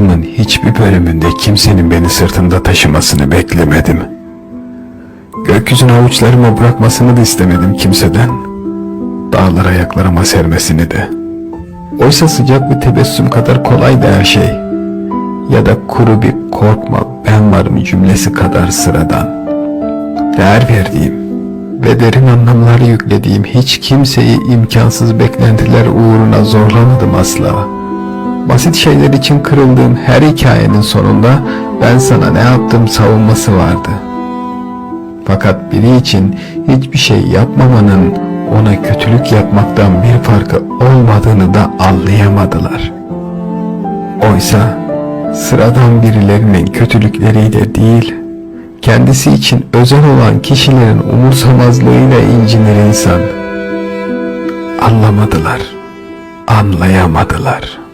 Hayatımın hiçbir bölümünde kimsenin beni sırtında taşımasını beklemedim. Gökyüzüne avuçlarıma bırakmasını da istemedim kimseden. Dağlar ayaklarıma sermesini de. Oysa sıcak bir tebessüm kadar kolaydı her şey. Ya da kuru bir korkma ben varım cümlesi kadar sıradan. Değer verdiğim ve derin anlamlar yüklediğim hiç kimseyi imkansız beklentiler uğruna zorlamadım asla. Basit şeyler için kırıldığım her hikayenin sonunda ben sana ne yaptım savunması vardı. Fakat biri için hiçbir şey yapmamanın ona kötülük yapmaktan bir farkı olmadığını da anlayamadılar. Oysa sıradan birilerinin kötülükleriyle değil, kendisi için özel olan kişilerin umursamazlığıyla incinir insan. Anlamadılar, anlayamadılar.''